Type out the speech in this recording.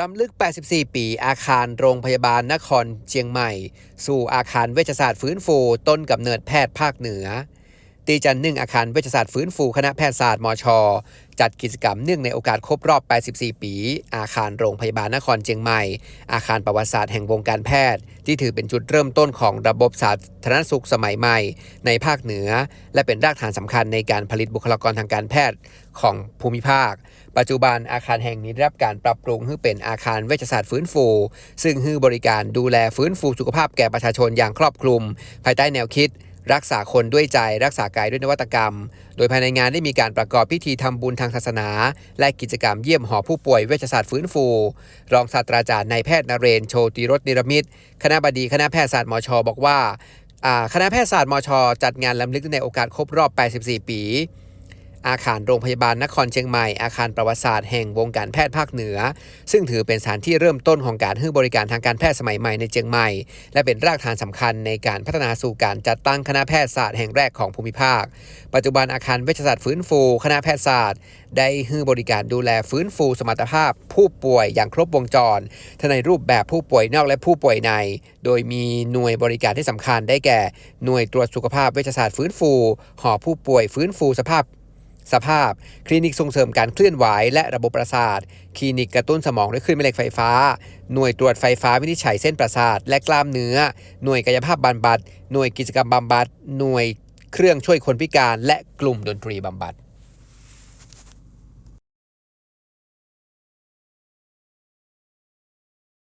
รำลึก 84 ปี อาคารโรงพยาบาลนครเชียงใหม่ สู่อาคารเวชศาสตร์ฟื้นฟู ต้นกำเนิดแพทย์ภาคเหนือ ตีจันหนึ่งอาคารเวชศาสตร์ฟื้นฟูคณะแพทยศาสตร์มช จัดกิจกรรมเนื่องในโอกาสครบรอบ 84 ปี อาคารโรงพยาบาลนครเชียงใหม่ อาคารประวัติศาสตร์แห่งวงการแพทย์ ที่ถือเป็นจุดเริ่มต้นของระบบสาธารณสุขสมัยใหม่ ในภาคเหนือ และเป็นรากฐานสำคัญในการผลิตบุคลากรทางการแพทย์ของภูมิภาค ปัจจุบันอาคารแห่งนี้ได้รับการปรับปรุงให้เป็นอาคารเวชศาสตร์ฟื้นฟู ซึ่งให้บริการดูแลฟื้นฟูสุขภาพแก่ประชาชนอย่างครอบคลุม ภายใต้แนวคิด รักษาคนด้วยใจ รักษากายด้วยนวัตกรรม โดยภายในงานได้มีการประกอบพิธีทำบุญทางศาสนา และกิจกรรมเยี่ยมหอผู้ป่วยเวชศาสตร์ฟื้นฟู รองศาสตราจารย์นายแพทย์นเรนโชติรสนิรมิตคณะบดีคณะแพทยศาสตร์มช บอกว่าอ่าคณะแพทยศาสตร์มช จัดงานลำลึกในโอกาสครบรอบ 84 ปี อาคารโรงพยาบาลนครเชียงใหม่ อาคารประวัติศาสตร์แห่งวงการแพทย์ภาคเหนือ ซึ่งถือเป็นสถานที่เริ่มต้นของการให้บริการทางการแพทย์สมัยใหม่ในเชียงใหม่ และเป็นรากฐานสำคัญในการพัฒนาสู่การจัดตั้งคณะแพทยศาสตร์แห่งแรกของภูมิภาค ปัจจุบันอาคารเวชศาสตร์ฟื้นฟู คณะแพทยศาสตร์ ได้ให้บริการดูแลฟื้นฟูสมรรถภาพ ผู้ป่วยอย่างครบวงจรทั้งในรูปแบบผู้ป่วยนอกและผู้ป่วยใน โดยมีหน่วยบริการที่สำคัญได้แก่ หน่วยตรวจสุขภาพเวชศาสตร์ฟื้นฟู หอผู้ป่วยฟื้นฟูสภาพ สภาพ คลินิกส่งเสริมการเคลื่อนไหวและระบบประสาท คลินิกกระตุ้นสมองด้วยคลื่นแม่เหล็กไฟฟ้า หน่วยตรวจไฟฟ้าวินิจฉัยเส้นประสาท และกล้ามเนื้อ หน่วยกายภาพบำบัด หน่วยกิจกรรมบำบัด หน่วยเครื่องช่วยคนพิการ และกลุ่มดนตรีบำบัด